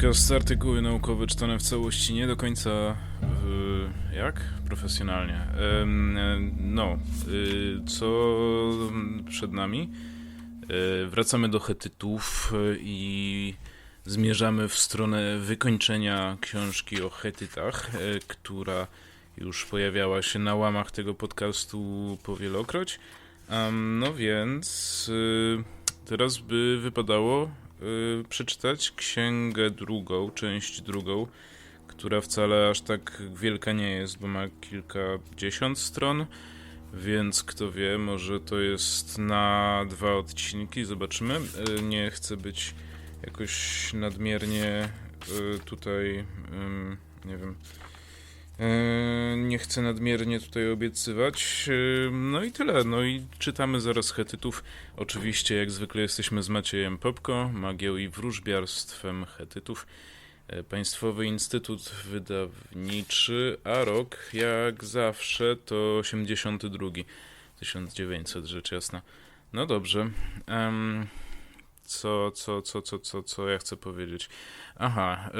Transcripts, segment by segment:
Podcast artykuły naukowe czytane w całości nie do końca e, jak? Profesjonalnie. E, no, y, co przed nami? E, wracamy do Hetytów e, i zmierzamy w stronę wykończenia książki o Hetytach, e, która już pojawiała się na łamach tego podcastu powielokroć. Em, no więc y, teraz by wypadało y, przeczytać księgę drugą, część drugą, która wcale aż tak wielka nie jest, bo ma kilkadziesiąt stron, więc kto wie, może to jest na dwa odcinki, zobaczymy. Y, nie chcę być jakoś nadmiernie y, tutaj, nie wiem, nie chcę nadmiernie tutaj obiecywać. Y, No i tyle. No i czytamy zaraz Hetytów. Oczywiście, jak zwykle, jesteśmy z Maciejem Popko, magią i wróżbiarstwem Hetytów. E, Państwowy Instytut Wydawniczy, a rok, jak zawsze, to 82. 1900, rzecz jasna. No dobrze. Em, co, co, co, co, co, co ja chcę powiedzieć? Aha,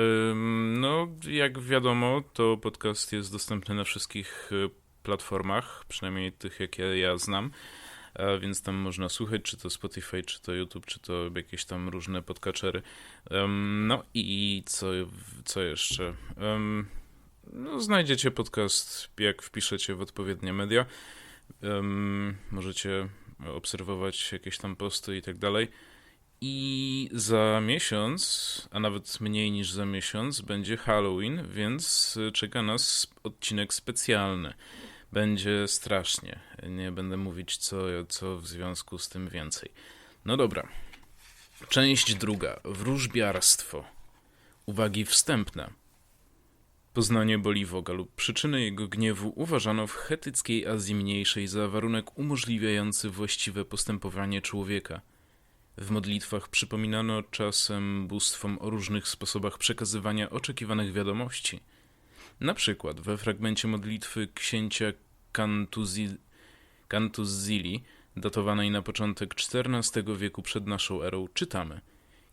no jak wiadomo, to podcast jest dostępny na wszystkich y, platformach, przynajmniej tych, jakie ja znam, a więc tam można słuchać, czy to Spotify, czy to YouTube, czy to jakieś tam różne podcatchery. No i co, co jeszcze? No, znajdziecie podcast, jak wpiszecie w odpowiednie media. Możecie obserwować jakieś tam posty i tak dalej. I za miesiąc, a nawet mniej niż za miesiąc, będzie Halloween, więc czeka nas odcinek specjalny. Będzie strasznie. Nie będę mówić, co, co w związku z tym więcej. No dobra. Część druga. Wróżbiarstwo. Uwagi wstępne. Poznanie Boliwoga lub przyczyny jego gniewu uważano w chetyckiej Azji Mniejszej za warunek umożliwiający właściwe postępowanie człowieka. W modlitwach przypominano czasem bóstwom o różnych sposobach przekazywania oczekiwanych wiadomości. Na przykład we fragmencie modlitwy księcia Kantuzi- Kantuzili, datowanej na początek XIV wieku przed naszą erą, czytamy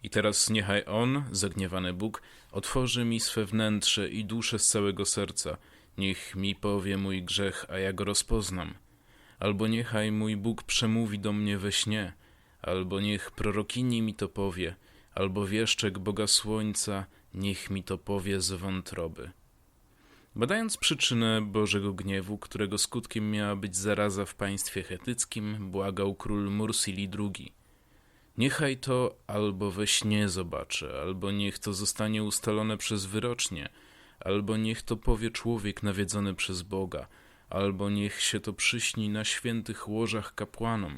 I teraz niechaj On, zagniewany Bóg, otworzy mi swe wnętrze i duszę z całego serca, niech mi powie mój grzech, a ja go rozpoznam. Albo niechaj mój Bóg przemówi do mnie we śnie, albo niech prorokini mi to powie, albo wieszczek Boga Słońca, niech mi to powie z wątroby. Badając przyczynę Bożego gniewu, którego skutkiem miała być zaraza w państwie chetyckim, błagał król Mursili II. Niechaj to albo we śnie zobaczy, albo niech to zostanie ustalone przez wyrocznie, albo niech to powie człowiek nawiedzony przez Boga, albo niech się to przyśni na świętych łożach kapłanom,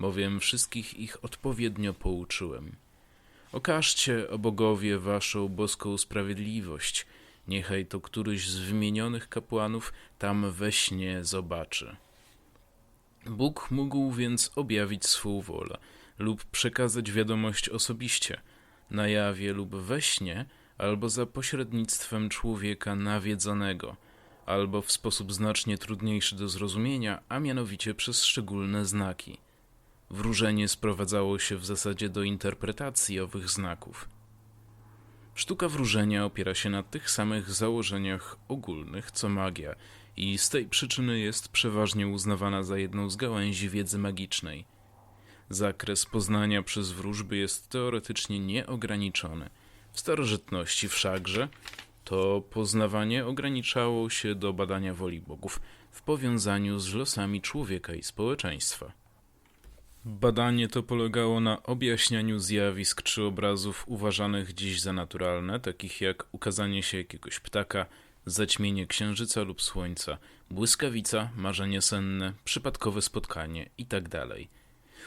bowiem wszystkich ich odpowiednio pouczyłem. Okażcie, o bogowie, waszą boską sprawiedliwość, niechaj to któryś z wymienionych kapłanów tam we śnie zobaczy. Bóg mógł więc objawić swą wolę lub przekazać wiadomość osobiście, na jawie lub we śnie, albo za pośrednictwem człowieka nawiedzonego, albo w sposób znacznie trudniejszy do zrozumienia, a mianowicie przez szczególne znaki. Wróżenie sprowadzało się w zasadzie do interpretacji owych znaków. Sztuka wróżenia opiera się na tych samych założeniach ogólnych co magia i z tej przyczyny jest przeważnie uznawana za jedną z gałęzi wiedzy magicznej. Zakres poznania przez wróżby jest teoretycznie nieograniczony. W starożytności wszakże to poznawanie ograniczało się do badania woli bogów w powiązaniu z losami człowieka i społeczeństwa. Badanie to polegało na objaśnianiu zjawisk czy obrazów uważanych dziś za naturalne, takich jak ukazanie się jakiegoś ptaka, zaćmienie księżyca lub słońca, błyskawica, marzenie senne, przypadkowe spotkanie itd.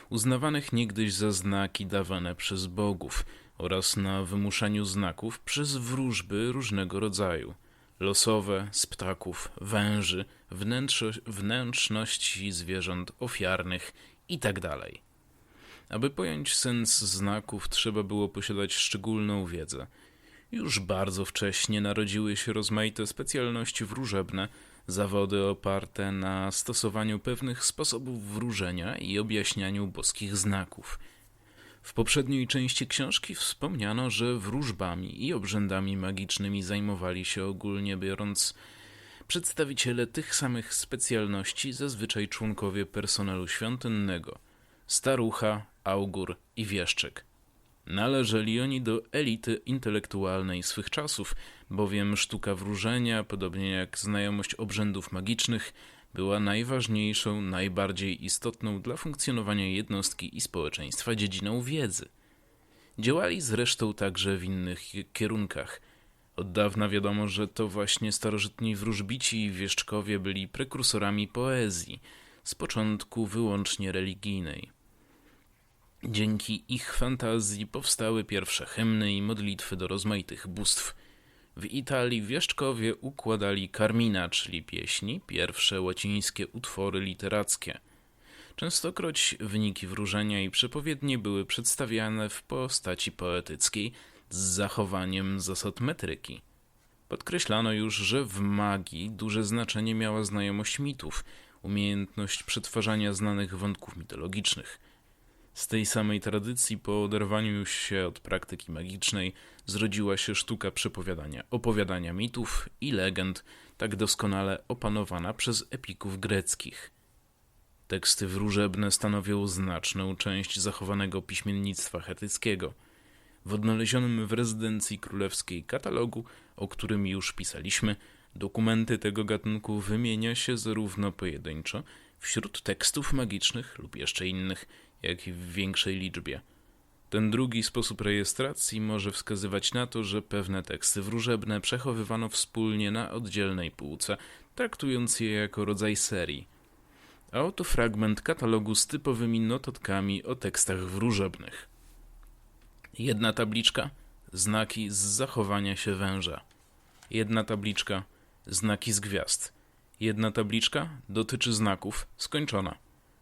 Uznawanych niegdyś za znaki dawane przez bogów oraz na wymuszaniu znaków przez wróżby różnego rodzaju losowe, z ptaków, węży, wnętrzności zwierząt ofiarnych i tak dalej. Aby pojąć sens znaków, trzeba było posiadać szczególną wiedzę. Już bardzo wcześnie narodziły się rozmaite specjalności wróżebne, zawody oparte na stosowaniu pewnych sposobów wróżenia i objaśnianiu boskich znaków. W poprzedniej części książki wspomniano, że wróżbami i obrzędami magicznymi zajmowali się ogólnie biorąc przedstawiciele tych samych specjalności, zazwyczaj członkowie personelu świątynnego starucha, augur i wieszczyk. Należeli oni do elity intelektualnej swych czasów, bowiem sztuka wróżenia, podobnie jak znajomość obrzędów magicznych, była najważniejszą, najbardziej istotną dla funkcjonowania jednostki i społeczeństwa dziedziną wiedzy. Działali zresztą także w innych kierunkach. Od dawna wiadomo, że to właśnie starożytni wróżbici i wieszczkowie byli prekursorami poezji, z początku wyłącznie religijnej. Dzięki ich fantazji powstały pierwsze hymny i modlitwy do rozmaitych bóstw. W Italii wieszczkowie układali karmina, czyli pieśni, pierwsze łacińskie utwory literackie. Częstokroć wyniki wróżenia i przepowiednie były przedstawiane w postaci poetyckiej z zachowaniem zasad metryki. Podkreślano już, że w magii duże znaczenie miała znajomość mitów, umiejętność przetwarzania znanych wątków mitologicznych – z tej samej tradycji, po oderwaniu się od praktyki magicznej, zrodziła się sztuka przepowiadania, opowiadania mitów i legend, tak doskonale opanowana przez epików greckich. Teksty wróżebne stanowią znaczną część zachowanego piśmiennictwa chetyckiego. W odnalezionym w rezydencji królewskiej katalogu, o którym już pisaliśmy, dokumenty tego gatunku wymienia się zarówno pojedynczo, wśród tekstów magicznych lub jeszcze innych, jak i w większej liczbie. Ten drugi sposób rejestracji może wskazywać na to, że pewne teksty wróżebne przechowywano wspólnie na oddzielnej półce, traktując je jako rodzaj serii. A oto fragment katalogu z typowymi notatkami o tekstach wróżebnych. Jedna tabliczka znaki z zachowania się węża. Jedna tabliczka znaki z gwiazd. Jedna tabliczka dotyczy znaków skończona.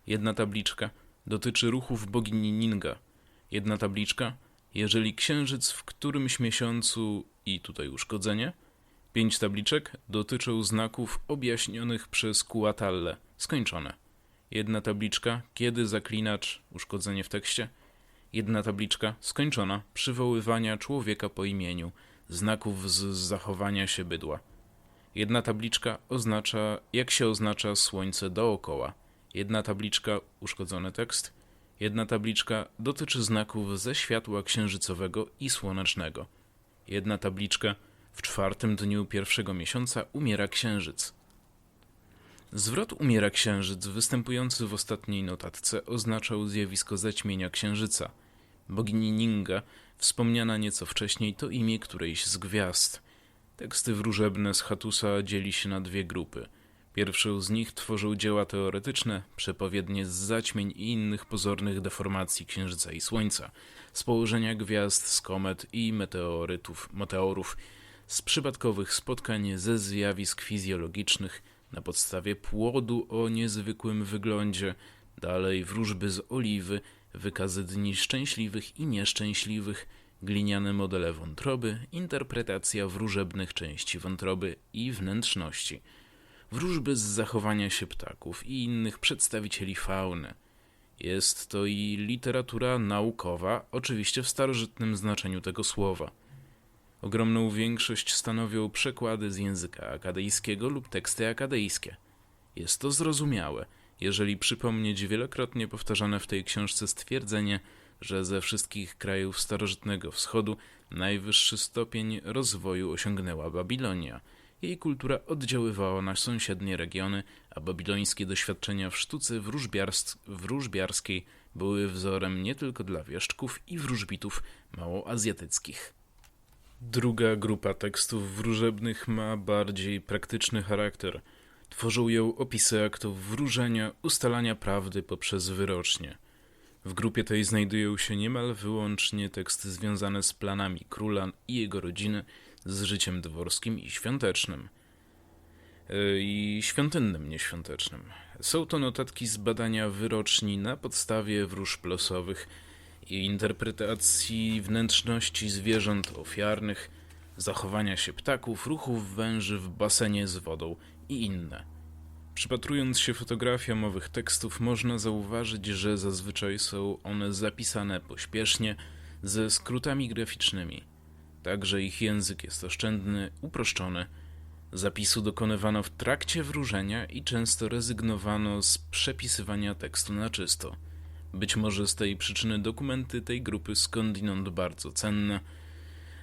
Jedna tabliczka dotyczy ruchów bogini Ninga. Jedna tabliczka, jeżeli księżyc w którymś miesiącu i tutaj uszkodzenie. Pięć tabliczek dotyczą znaków objaśnionych przez Kuatalle. Skończone. Jedna tabliczka, kiedy zaklinacz, uszkodzenie w tekście. Jedna tabliczka, skończona, przywoływania człowieka po imieniu, znaków z zachowania się bydła. Jedna tabliczka oznacza, jak się oznacza słońce dookoła. Jedna tabliczka, uszkodzony tekst. Jedna tabliczka dotyczy znaków ze światła księżycowego i słonecznego. Jedna tabliczka w czwartym dniu pierwszego miesiąca umiera księżyc. Zwrot umiera księżyc, występujący w ostatniej notatce, oznaczał zjawisko zaćmienia księżyca. Bogini Ninga, wspomniana nieco wcześniej, to imię którejś z gwiazd. Teksty wróżebne z Hatusa dzieli się na dwie grupy – Pierwszą z nich tworzył dzieła teoretyczne, przepowiednie z zaćmień i innych pozornych deformacji Księżyca i Słońca, z położenia gwiazd, z komet i meteorytów, meteorów, z przypadkowych spotkań ze zjawisk fizjologicznych na podstawie płodu o niezwykłym wyglądzie, dalej wróżby z oliwy, wykazy dni szczęśliwych i nieszczęśliwych, gliniane modele wątroby, interpretacja wróżebnych części wątroby i wnętrzności – wróżby z zachowania się ptaków i innych przedstawicieli fauny. Jest to i literatura naukowa, oczywiście w starożytnym znaczeniu tego słowa. Ogromną większość stanowią przekłady z języka akadejskiego lub teksty akadejskie. Jest to zrozumiałe, jeżeli przypomnieć wielokrotnie powtarzane w tej książce stwierdzenie, że ze wszystkich krajów starożytnego wschodu najwyższy stopień rozwoju osiągnęła Babilonia – jej kultura oddziaływała na sąsiednie regiony, a babilońskie doświadczenia w sztuce wróżbiarskiej były wzorem nie tylko dla wieszczków i wróżbitów małoazjatyckich. Druga grupa tekstów wróżebnych ma bardziej praktyczny charakter. Tworzą ją opisy aktów wróżenia, ustalania prawdy poprzez wyrocznie. W grupie tej znajdują się niemal wyłącznie teksty związane z planami króla i jego rodziny, z życiem dworskim i świątecznym. E, I świątynnym, nieświątecznym. Są to notatki z badania wyroczni na podstawie wróżb losowych i interpretacji wnętrzności zwierząt ofiarnych, zachowania się ptaków, ruchów węży w basenie z wodą i inne. Przypatrując się fotografiom owych tekstów, można zauważyć, że zazwyczaj są one zapisane pośpiesznie, ze skrótami graficznymi. Także ich język jest oszczędny, uproszczony. Zapisu dokonywano w trakcie wróżenia i często rezygnowano z przepisywania tekstu na czysto. Być może z tej przyczyny dokumenty tej grupy skądinąd bardzo cenne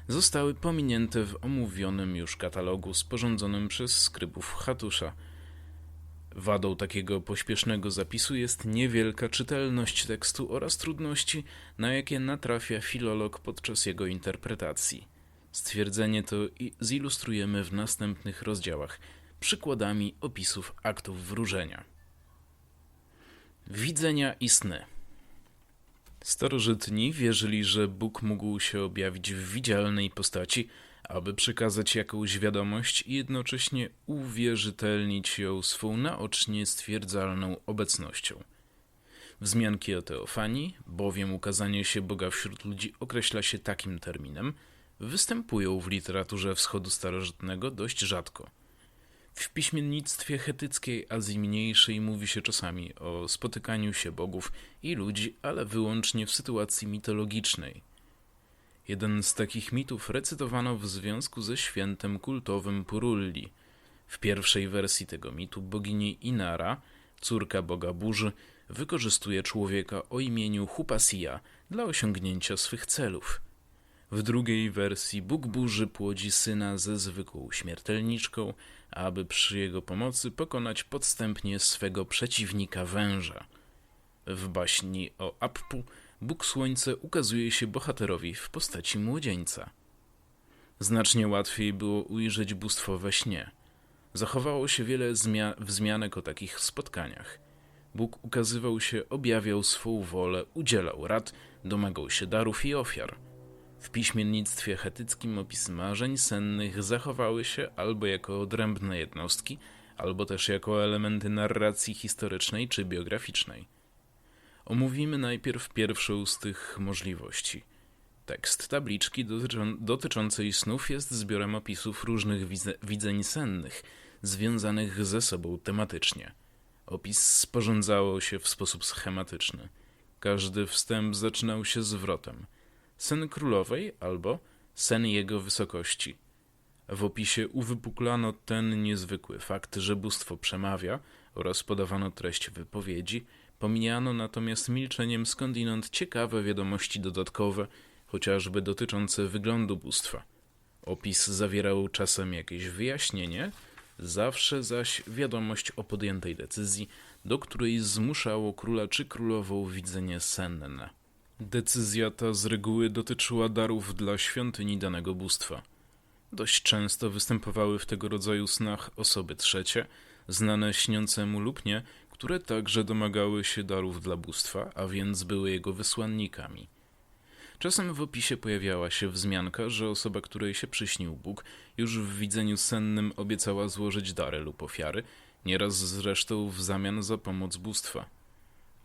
zostały pominięte w omówionym już katalogu sporządzonym przez skrybów Hatusza. Wadą takiego pośpiesznego zapisu jest niewielka czytelność tekstu oraz trudności, na jakie natrafia filolog podczas jego interpretacji. Stwierdzenie to zilustrujemy w następnych rozdziałach przykładami opisów aktów wróżenia. Widzenia i sny. Starożytni wierzyli, że Bóg mógł się objawić w widzialnej postaci, aby przekazać jakąś wiadomość i jednocześnie uwierzytelnić ją swą naocznie stwierdzalną obecnością. Wzmianki o teofanii, bowiem ukazanie się Boga wśród ludzi określa się takim terminem, występują w literaturze wschodu starożytnego dość rzadko. W piśmiennictwie chetyckiej Azji Mniejszej mówi się czasami o spotykaniu się bogów i ludzi, ale wyłącznie w sytuacji mitologicznej. Jeden z takich mitów recytowano w związku ze świętem kultowym Purulli. W pierwszej wersji tego mitu bogini Inara, córka boga burzy, wykorzystuje człowieka o imieniu Hupasia dla osiągnięcia swych celów. W drugiej wersji Bóg burzy płodzi syna ze zwykłą śmiertelniczką, aby przy jego pomocy pokonać podstępnie swego przeciwnika węża. W baśni o Appu Bóg Słońce ukazuje się bohaterowi w postaci młodzieńca. Znacznie łatwiej było ujrzeć bóstwo we śnie. Zachowało się wiele zmia wzmianek o takich spotkaniach. Bóg ukazywał się, objawiał swą wolę, udzielał rad, domagał się darów i ofiar – w piśmiennictwie chetyckim opisy marzeń sennych zachowały się albo jako odrębne jednostki, albo też jako elementy narracji historycznej czy biograficznej. Omówimy najpierw pierwszą z tych możliwości. Tekst tabliczki dotyczą, dotyczącej snów jest zbiorem opisów różnych widzeń sennych, związanych ze sobą tematycznie. Opis sporządzało się w sposób schematyczny. Każdy wstęp zaczynał się zwrotem – sen królowej albo sen jego wysokości. W opisie uwypuklano ten niezwykły fakt, że bóstwo przemawia oraz podawano treść wypowiedzi, pomijano natomiast milczeniem skądinąd ciekawe wiadomości dodatkowe, chociażby dotyczące wyglądu bóstwa. Opis zawierał czasem jakieś wyjaśnienie, zawsze zaś wiadomość o podjętej decyzji, do której zmuszało króla czy królową widzenie senne. Decyzja ta z reguły dotyczyła darów dla świątyni danego bóstwa. Dość często występowały w tego rodzaju snach osoby trzecie, znane śniącemu lub nie, które także domagały się darów dla bóstwa, a więc były jego wysłannikami. Czasem w opisie pojawiała się wzmianka, że osoba, której się przyśnił Bóg, już w widzeniu sennym obiecała złożyć dary lub ofiary, nieraz zresztą w zamian za pomoc bóstwa.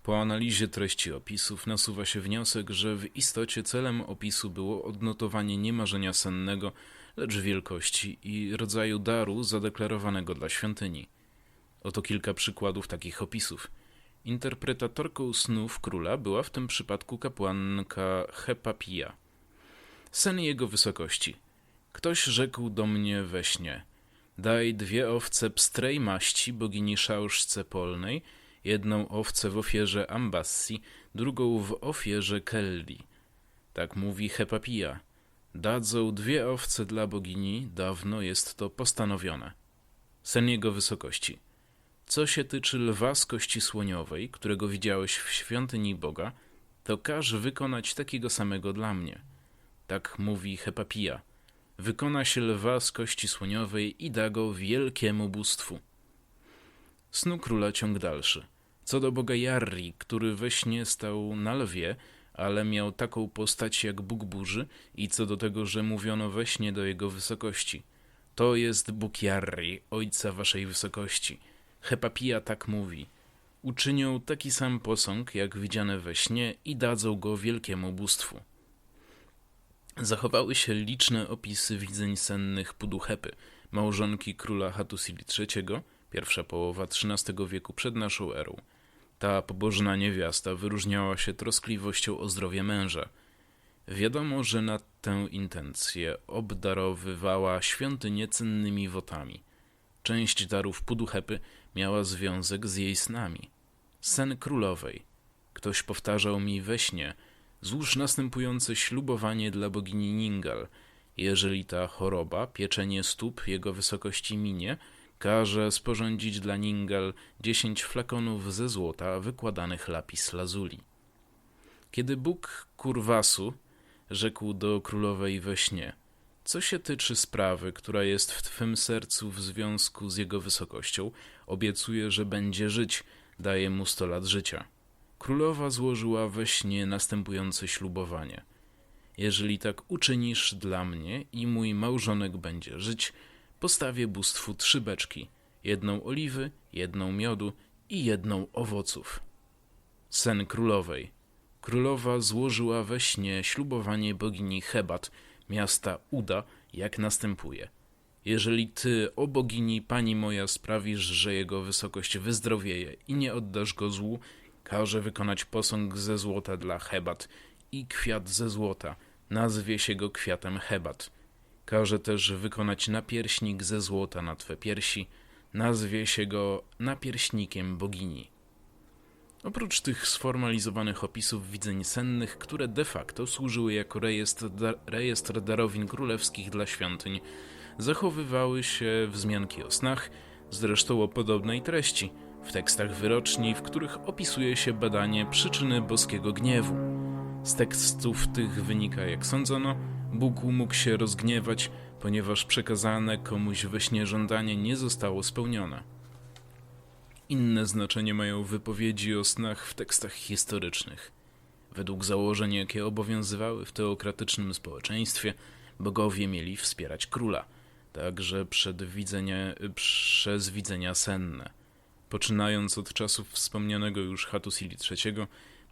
Po analizie treści opisów nasuwa się wniosek, że w istocie celem opisu było odnotowanie nie marzenia sennego, lecz wielkości i rodzaju daru zadeklarowanego dla świątyni. Oto kilka przykładów takich opisów. Interpretatorką snów króla była w tym przypadku kapłanka Hepapia. Sen jego wysokości. Ktoś rzekł do mnie we śnie: Daj dwie owce pstrej maści bogini szałszce polnej – jedną owcę w ofierze Ambassi, drugą w ofierze Kelli. Tak mówi Hepapija. Dadzą dwie owce dla bogini, dawno jest to postanowione. Sen jego wysokości. Co się tyczy lwa z kości słoniowej, którego widziałeś w świątyni Boga, to każ wykonać takiego samego dla mnie. Tak mówi Hepapija. Wykona się lwa z kości słoniowej i da go wielkiemu bóstwu. Snu króla ciąg dalszy. Co do boga Jarri, który we śnie stał na lwie, ale miał taką postać jak Bóg burzy i co do tego, że mówiono we śnie do jego wysokości. To jest Bóg Jarri, ojca waszej wysokości. Hepapija tak mówi. Uczynią taki sam posąg, jak widziane we śnie i dadzą go wielkiemu bóstwu. Zachowały się liczne opisy widzeń sennych Puduhepy, małżonki króla Hatusili III, pierwsza połowa XIII wieku przed naszą erą. Ta pobożna niewiasta wyróżniała się troskliwością o zdrowie męża. Wiadomo, że na tę intencję obdarowywała świątynię cennymi wotami. Część darów Puduhepy miała związek z jej snami. Sen królowej. Ktoś powtarzał mi we śnie, złóż następujące ślubowanie dla bogini Ningal. Jeżeli ta choroba, pieczenie stóp jego wysokości minie, każe sporządzić dla Ningal dziesięć flakonów ze złota wykładanych lapis lazuli. Kiedy Bóg Kurwasu rzekł do królowej we śnie, co się tyczy sprawy, która jest w twym sercu w związku z jego wysokością, obiecuję, że będzie żyć, daje mu sto lat życia. Królowa złożyła we śnie następujące ślubowanie. Jeżeli tak uczynisz dla mnie i mój małżonek będzie żyć, postawię bóstwu trzy beczki, jedną oliwy, jedną miodu i jedną owoców. Sen królowej. Królowa złożyła we śnie ślubowanie bogini Hebat, miasta Uda, jak następuje. Jeżeli ty, o bogini, pani moja, sprawisz, że jego wysokość wyzdrowieje i nie oddasz go złu, każe wykonać posąg ze złota dla Hebat i kwiat ze złota, nazwie się go kwiatem Hebat. Każe też wykonać napierśnik ze złota na twe piersi, nazwie się go napierśnikiem bogini. Oprócz tych sformalizowanych opisów widzeń sennych, które de facto służyły jako rejestr, da rejestr darowin królewskich dla świątyń, zachowywały się wzmianki o snach, zresztą o podobnej treści, w tekstach wyroczni, w których opisuje się badanie przyczyny boskiego gniewu. Z tekstów tych wynika, jak sądzono, Bóg mógł się rozgniewać, ponieważ przekazane komuś we śnie żądanie nie zostało spełnione. Inne znaczenie mają wypowiedzi o snach w tekstach historycznych. Według założeń, jakie obowiązywały w teokratycznym społeczeństwie, bogowie mieli wspierać króla, także przed widzenie, przez widzenia senne. Poczynając od czasów wspomnianego już Hattusili III,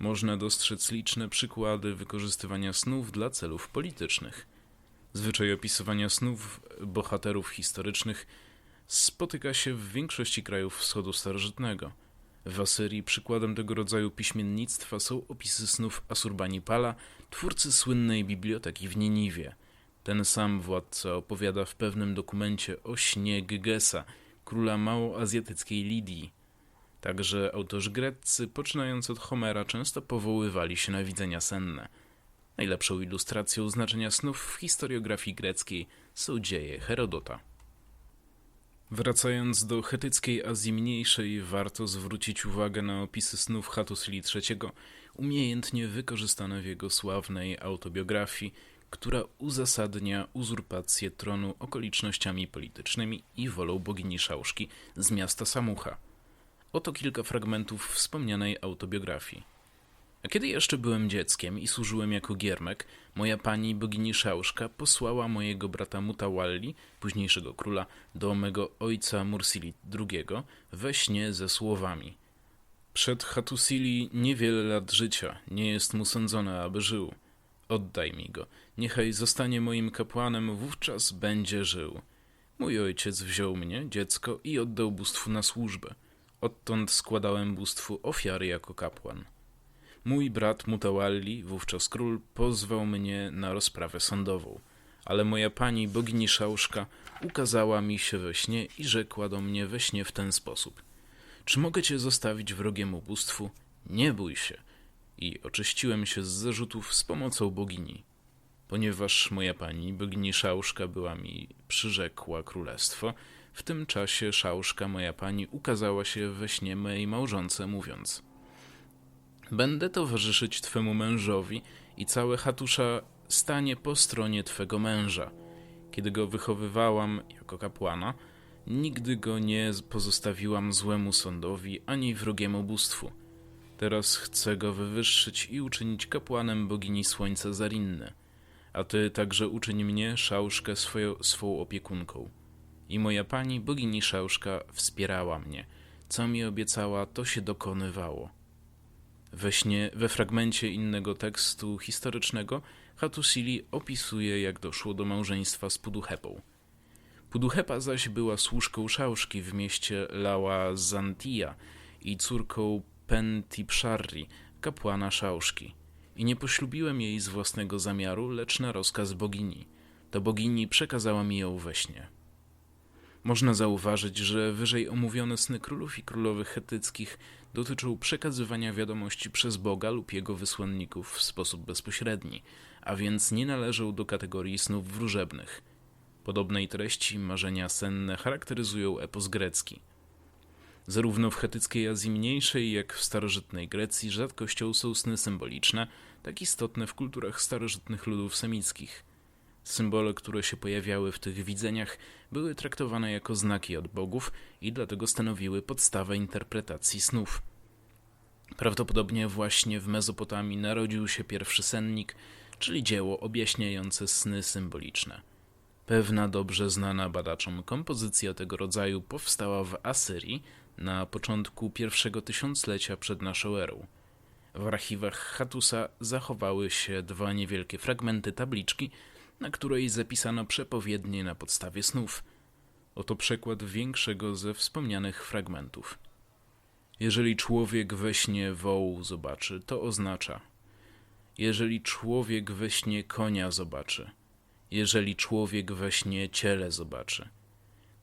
można dostrzec liczne przykłady wykorzystywania snów dla celów politycznych. Zwyczaj opisywania snów bohaterów historycznych spotyka się w większości krajów wschodu starożytnego. W Asyrii przykładem tego rodzaju piśmiennictwa są opisy snów Asurbanipala, twórcy słynnej biblioteki w Niniwie. Ten sam władca opowiada w pewnym dokumencie o śnie Gygesa, króla małoazjatyckiej Lidii. Także autorzy greccy, poczynając od Homera, często powoływali się na widzenia senne. Najlepszą ilustracją znaczenia snów w historiografii greckiej są dzieje Herodota. Wracając do chetyckiej Azji Mniejszej, warto zwrócić uwagę na opisy snów Hattusili III, umiejętnie wykorzystane w jego sławnej autobiografii, która uzasadnia uzurpację tronu okolicznościami politycznymi i wolą bogini Szałszki z miasta Samucha. Oto kilka fragmentów wspomnianej autobiografii. A kiedy jeszcze byłem dzieckiem i służyłem jako giermek, moja pani bogini Szałszka posłała mojego brata Mutawalli, późniejszego króla, do mego ojca Mursili II we śnie ze słowami. Przed Hatusili niewiele lat życia, nie jest mu sądzone, aby żył. Oddaj mi go, niechaj zostanie moim kapłanem, wówczas będzie żył. Mój ojciec wziął mnie, dziecko, i oddał bóstwu na służbę. Odtąd składałem bóstwu ofiary jako kapłan. Mój brat Mutawalli, wówczas król, pozwał mnie na rozprawę sądową, ale moja pani bogini Szałszka ukazała mi się we śnie i rzekła do mnie we śnie w ten sposób. Czy mogę cię zostawić wrogiemu bóstwu? Nie bój się. I oczyściłem się z zarzutów z pomocą bogini. Ponieważ moja pani, bogini Szałszka, była mi przyrzekła królestwo, w tym czasie Szałszka, moja pani, ukazała się we śnie mojej małżonce, mówiąc – Będę towarzyszyć Twemu mężowi i całe chatusza stanie po stronie Twego męża. Kiedy go wychowywałam jako kapłana, nigdy go nie pozostawiłam złemu sądowi ani wrogiemu bóstwu. Teraz chcę go wywyższyć i uczynić kapłanem bogini słońca Zarinny, a ty także uczyń mnie, Szałszkę, swoją, opiekunką. I moja pani, bogini Szałszka, wspierała mnie. Co mi obiecała, to się dokonywało. We śnie, we fragmencie innego tekstu historycznego Hattusili opisuje, jak doszło do małżeństwa z Puduhepą. Puduchepa zaś była służką Szauszki w mieście Lała Zantia i córką Pentipszarri, kapłana Szauszki. I nie poślubiłem jej z własnego zamiaru, lecz na rozkaz bogini. To bogini przekazała mi ją we śnie. Można zauważyć, że wyżej omówione sny królów i królowych chetyckich dotyczą przekazywania wiadomości przez Boga lub jego wysłanników w sposób bezpośredni, a więc nie należą do kategorii snów wróżebnych. Podobnej treści marzenia senne charakteryzują epos grecki. Zarówno w chetyckiej Azji Mniejszej, jak w starożytnej Grecji rzadkością są sny symboliczne, tak istotne w kulturach starożytnych ludów semickich. Symbole, które się pojawiały w tych widzeniach, były traktowane jako znaki od bogów i dlatego stanowiły podstawę interpretacji snów. Prawdopodobnie właśnie w Mezopotamii narodził się pierwszy sennik, czyli dzieło objaśniające sny symboliczne. Pewna dobrze znana badaczom kompozycja tego rodzaju powstała w Asyrii na początku pierwszego tysiąclecia przed naszą erą. W archiwach Hatusa zachowały się dwa niewielkie fragmenty tabliczki, na której zapisano przepowiednie na podstawie snów. Oto przekład większego ze wspomnianych fragmentów. Jeżeli człowiek we śnie woł zobaczy, to oznacza. Jeżeli człowiek we śnie konia zobaczy, jeżeli człowiek we śnie ciele zobaczy.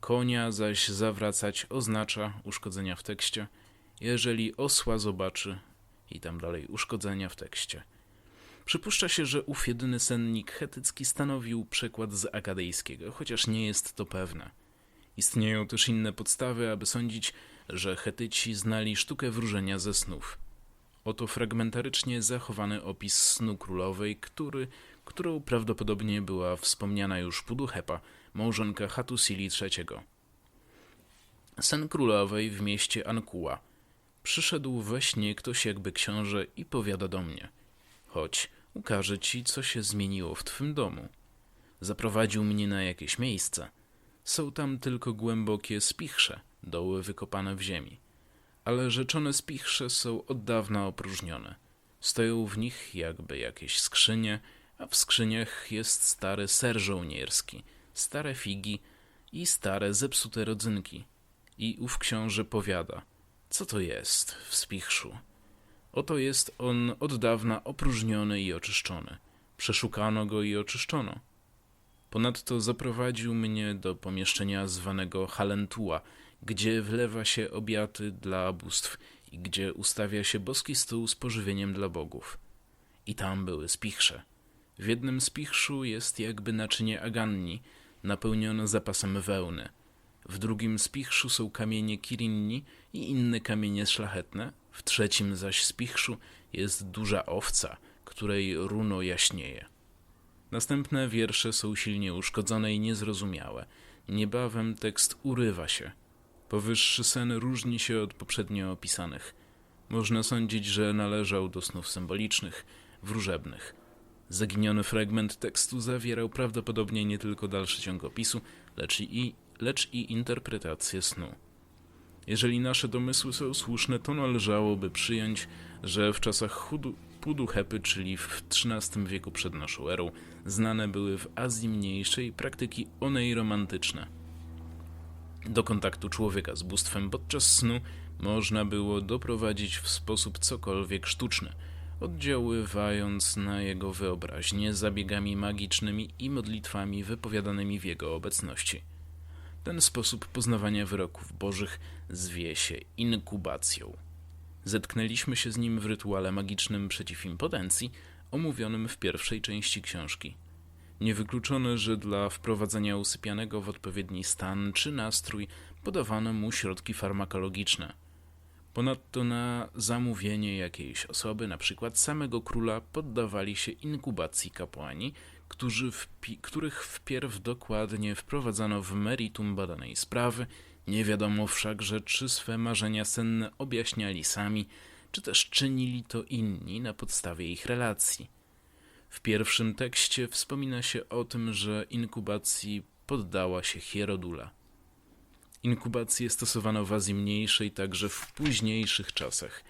Konia zaś zawracać oznacza uszkodzenia w tekście, jeżeli osła zobaczy i tam dalej uszkodzenia w tekście. Przypuszcza się, że ów jedyny sennik chetycki stanowił przekład z akadejskiego, chociaż nie jest to pewne. Istnieją też inne podstawy, aby sądzić, że Chetyci znali sztukę wróżenia ze snów. Oto fragmentarycznie zachowany opis snu królowej, który, którą prawdopodobnie była wspomniana już Puduhepa, małżonka Hatusili III. Sen królowej w mieście Ankuła. Przyszedł we śnie ktoś jakby książę i powiada do mnie. Chodź, ukażę ci, co się zmieniło w twym domu. Zaprowadził mnie na jakieś miejsce. Są tam tylko głębokie spichrze, doły wykopane w ziemi. Ale rzeczone spichrze są od dawna opróżnione. Stoją w nich jakby jakieś skrzynie, a w skrzyniach jest stary ser żołnierski, stare figi i stare zepsute rodzynki. I ów książę powiada, co to jest w spichrzu? Oto jest on od dawna opróżniony i oczyszczony. Przeszukano go i oczyszczono. Ponadto zaprowadził mnie do pomieszczenia zwanego Halentua, gdzie wlewa się obiady dla bóstw i gdzie ustawia się boski stół z pożywieniem dla bogów. I tam były spichrze. W jednym spichrzu jest jakby naczynie aganni, napełnione zapasem wełny. W drugim spichrzu są kamienie kirinni i inne kamienie szlachetne, w trzecim zaś spichrzu jest duża owca, której runo jaśnieje. Następne wiersze są silnie uszkodzone i niezrozumiałe. Niebawem tekst urywa się. Powyższy sen różni się od poprzednio opisanych. Można sądzić, że należał do snów symbolicznych, wróżebnych. Zaginiony fragment tekstu zawierał prawdopodobnie nie tylko dalszy ciąg opisu, lecz i, lecz i interpretację snu. Jeżeli nasze domysły są słuszne, to należałoby przyjąć, że w czasach chudu, Puduhepy, czyli w XIII wieku przed naszą erą, znane były w Azji Mniejszej praktyki onej romantyczne. Do kontaktu człowieka z bóstwem podczas snu można było doprowadzić w sposób cokolwiek sztuczny, oddziaływając na jego wyobraźnię zabiegami magicznymi i modlitwami wypowiadanymi w jego obecności. Ten sposób poznawania wyroków bożych zwie się inkubacją. Zetknęliśmy się z nim w rytuale magicznym przeciw impotencji, omówionym w pierwszej części książki. Niewykluczone, że dla wprowadzenia usypianego w odpowiedni stan czy nastrój podawano mu środki farmakologiczne. Ponadto na zamówienie jakiejś osoby, przykład samego króla, poddawali się inkubacji kapłani, którzy wpi- których wpierw dokładnie wprowadzano w meritum badanej sprawy nie wiadomo wszakże, czy swe marzenia senne objaśniali sami, czy też czynili to inni na podstawie ich relacji. W pierwszym tekście wspomina się o tym, że inkubacji poddała się Hierodula. Inkubację stosowano w Azji Mniejszej także w późniejszych czasach.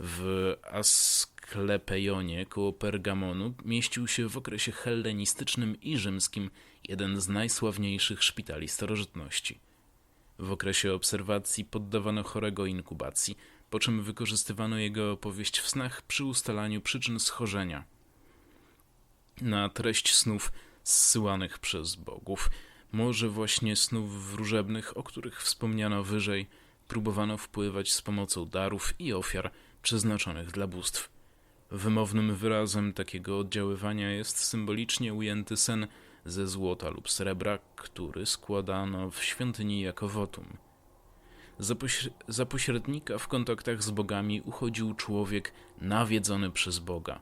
W Asklepejonie koło Pergamonu mieścił się w okresie hellenistycznym i rzymskim jeden z najsławniejszych szpitali starożytności. W okresie obserwacji poddawano chorego inkubacji, po czym wykorzystywano jego opowieść w snach przy ustalaniu przyczyn schorzenia. Na treść snów zsyłanych przez bogów, może właśnie snów wróżebnych, o których wspomniano wyżej, próbowano wpływać z pomocą darów i ofiar przeznaczonych dla bóstw. Wymownym wyrazem takiego oddziaływania jest symbolicznie ujęty sen ze złota lub srebra, który składano w świątyni jako wotum. Za, za pośrednika w kontaktach z bogami uchodził człowiek nawiedzony przez Boga.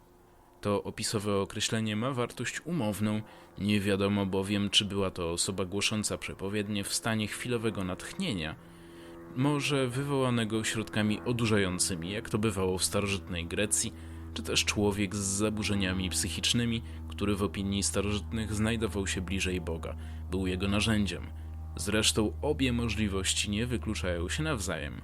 To opisowe określenie ma wartość umowną, nie wiadomo bowiem, czy była to osoba głosząca przepowiednie w stanie chwilowego natchnienia, może wywołanego środkami odurzającymi, jak to bywało w starożytnej Grecji, czy też człowiek z zaburzeniami psychicznymi, który w opinii starożytnych znajdował się bliżej Boga, był jego narzędziem. Zresztą obie możliwości nie wykluczają się nawzajem.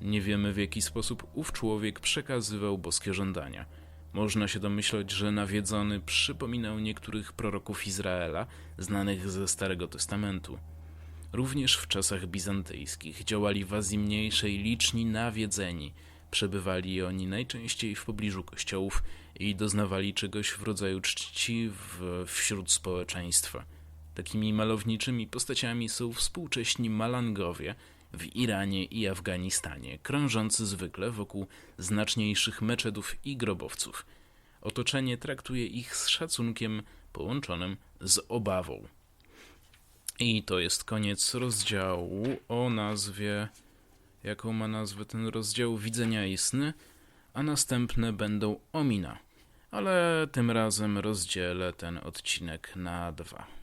Nie wiemy w jaki sposób ów człowiek przekazywał boskie żądania. Można się domyśleć, że nawiedzony przypominał niektórych proroków Izraela, znanych ze Starego Testamentu. Również w czasach bizantyjskich działali w Mniejszej liczni nawiedzeni. Przebywali oni najczęściej w pobliżu kościołów i doznawali czegoś w rodzaju czci w, wśród społeczeństwa. Takimi malowniczymi postaciami są współcześni Malangowie w Iranie i Afganistanie, krążący zwykle wokół znaczniejszych meczetów i grobowców. Otoczenie traktuje ich z szacunkiem połączonym z obawą. I to jest koniec rozdziału o nazwie. Jaką ma nazwę ten rozdział? Widzenia i sny, a następne będą omina. Ale tym razem rozdzielę ten odcinek na dwa.